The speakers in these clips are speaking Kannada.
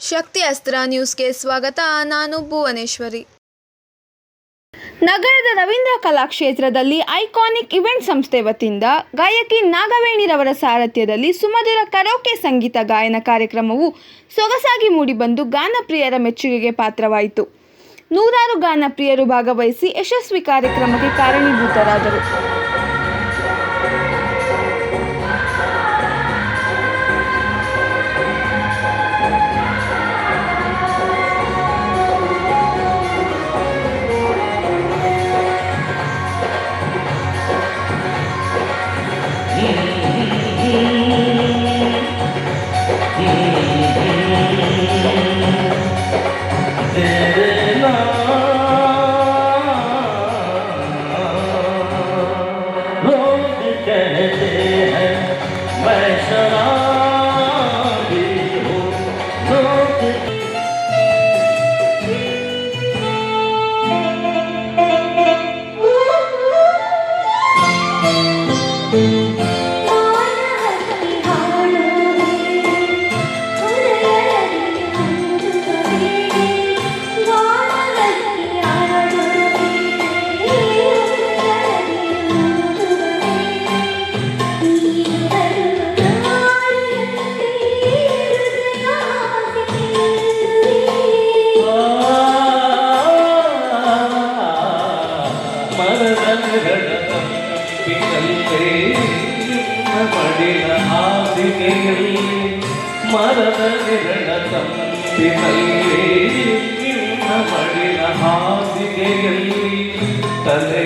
ಶಕ್ತಿ ಅಸ್ತ್ರ ನ್ಯೂಸ್ಗೆ ಸ್ವಾಗತ. ನಾನು ಭುವನೇಶ್ವರಿ. ನಗರದ ರವೀಂದ್ರ ಕಲಾಕ್ಷೇತ್ರದಲ್ಲಿ ಐಕಾನಿಕ್ ಇವೆಂಟ್ ಸಂಸ್ಥೆ ವತಿಯಿಂದ ಗಾಯಕಿ ನಾಗವೇಣಿರವರ ಸಾರಥ್ಯದಲ್ಲಿ ಸುಮಧುರ ಕರೋಕೆ ಸಂಗೀತ ಗಾಯನ ಕಾರ್ಯಕ್ರಮವು ಸೊಗಸಾಗಿ ಮೂಡಿಬಂದು ಗಾನಪ್ರಿಯರ ಮೆಚ್ಚುಗೆಗೆ ಪಾತ್ರವಾಯಿತು. ನೂರಾರು ಗಾನಪ್ರಿಯರು ಭಾಗವಹಿಸಿ ಯಶಸ್ವಿ ಕಾರ್ಯಕ್ರಮಕ್ಕೆ ಕಾರಣೀಭೂತರಾದರು. कहते हैं मैं शराबी ಮಡಿಲ ಹಾಸಿಗೆಯಲ್ಲಿ ಮರದ ನೆರಳ ತಂಪಿನಲ್ಲಿ ನಿನ್ನ ಮಡಿಲ ಹಾಸಿಗೆಯಲ್ಲಿ ತಲೆಯ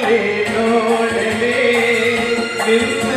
ಎಲ್ಲೆಲ್ಲೇ ನೋಡಲೇ ನಿನ್ನನ್ನೇ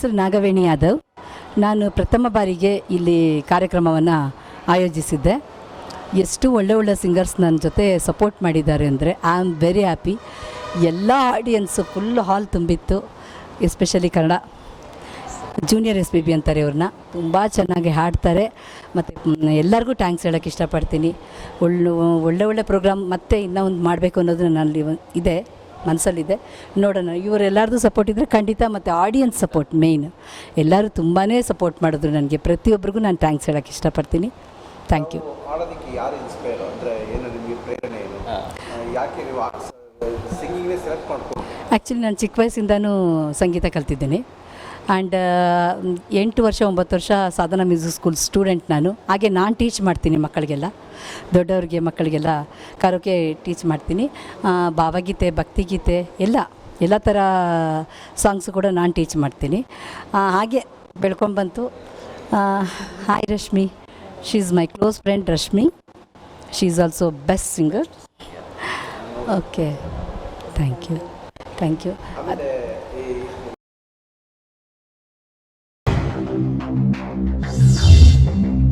ಹೆಸರು ನಾಗವೇಣಿ ಯಾದವ್. ನಾನು ಪ್ರಥಮ ಬಾರಿಗೆ ಇಲ್ಲಿ ಕಾರ್ಯಕ್ರಮವನ್ನು ಆಯೋಜಿಸಿದ್ದೆ. ಎಷ್ಟು ಒಳ್ಳೆ ಒಳ್ಳೆ ಸಿಂಗರ್ಸ್ ನನ್ನ ಜೊತೆ ಸಪೋರ್ಟ್ ಮಾಡಿದ್ದಾರೆ ಅಂದರೆ ಐ ಆಮ್ ವೆರಿ ಹ್ಯಾಪಿ. ಎಲ್ಲ ಆಡಿಯನ್ಸು ಫುಲ್ ಹಾಲ್ ತುಂಬಿತ್ತು, especially Kannada. Junior S P B ಅಂತಾರೆ ಇವ್ರನ್ನ. ತುಂಬ ಚೆನ್ನಾಗಿ ಹಾಡ್ತಾರೆ. ಮತ್ತು ಎಲ್ಲರಿಗೂ ಥ್ಯಾಂಕ್ಸ್ ಹೇಳೋಕ್ಕೆ ಇಷ್ಟಪಡ್ತೀನಿ. ಒಳ್ಳೆ ಒಳ್ಳೆ ಒಳ್ಳೆ ಪ್ರೋಗ್ರಾಮ್ ಮತ್ತೆ ಇನ್ನೂ ಒಂದು ಮಾಡಬೇಕು ಅನ್ನೋದು ನನ್ನಲ್ಲಿ ಇದೆ. ಮನಸ್ಸಲ್ಲಿದೆ. ನೋಡೋಣ ಇವರೆಲ್ಲರದು ಸಪೋರ್ಟ್ ಇದ್ದರೆ ಖಂಡಿತ ಮತ್ತು ಆಡಿಯನ್ಸ್ ಸಪೋರ್ಟ್ ಮೇಯ್ನ್ ಎಲ್ಲರೂ ತುಂಬಾ ಸಪೋರ್ಟ್ ಮಾಡಿದ್ರು ನನಗೆ. ಪ್ರತಿಯೊಬ್ಬರಿಗೂ ನಾನು ಥ್ಯಾಂಕ್ಸ್ ಹೇಳೋಕ್ಕೆ ಇಷ್ಟಪಡ್ತೀನಿ. ಥ್ಯಾಂಕ್ ಯು ಹಾಡೋದಕ್ಕೆ ಯಾರು ಇನ್ಸ್ಪೈರ್ ಅಂದರೆ ಏನು ನಿಮಗೆ ಪ್ರೇರಣೆ ಏನು? ಯಾಕೆ ನೀವು ಸಿಂಗಿಂಗ್ನೇ ಸೆಲೆಕ್ಟ್ ಮಾಡ್ಕೊಂಡು ಆ್ಯಕ್ಚುಲಿ ನಾನು ಚಿಕ್ಕ ವಯಸ್ಸಿಂದನೂ ಸಂಗೀತ ಕಲ್ತಿದ್ದೀನಿ. ಆ್ಯಂಡ್ ಎಂಟು ವರ್ಷ, ಒಂಬತ್ತು ವರ್ಷ ಸಾಧನಾ ಮ್ಯೂಸಿಕ್ ಸ್ಕೂಲ್ ಸ್ಟೂಡೆಂಟ್ ನಾನು. ಹಾಗೆ ನಾನು ಟೀಚ್ ಮಾಡ್ತೀನಿ ಮಕ್ಕಳಿಗೆಲ್ಲ, ದೊಡ್ಡವ್ರಿಗೆ ಮಕ್ಕಳಿಗೆಲ್ಲ. ಕರೋಕೆ ಟೀಚ್ ಮಾಡ್ತೀನಿ. ಭಾವಗೀತೆ, ಭಕ್ತಿಗೀತೆ, ಎಲ್ಲ ಎಲ್ಲ ಥರ ಸಾಂಗ್ಸ್ ಕೂಡ ನಾನು ಟೀಚ್ ಮಾಡ್ತೀನಿ. ಹಾಗೆ ಬೆಳ್ಕೊಂಬಂತು hi Rashmi. She is my close friend Rashmi. She is also best singer okay thank you thank you Thank you.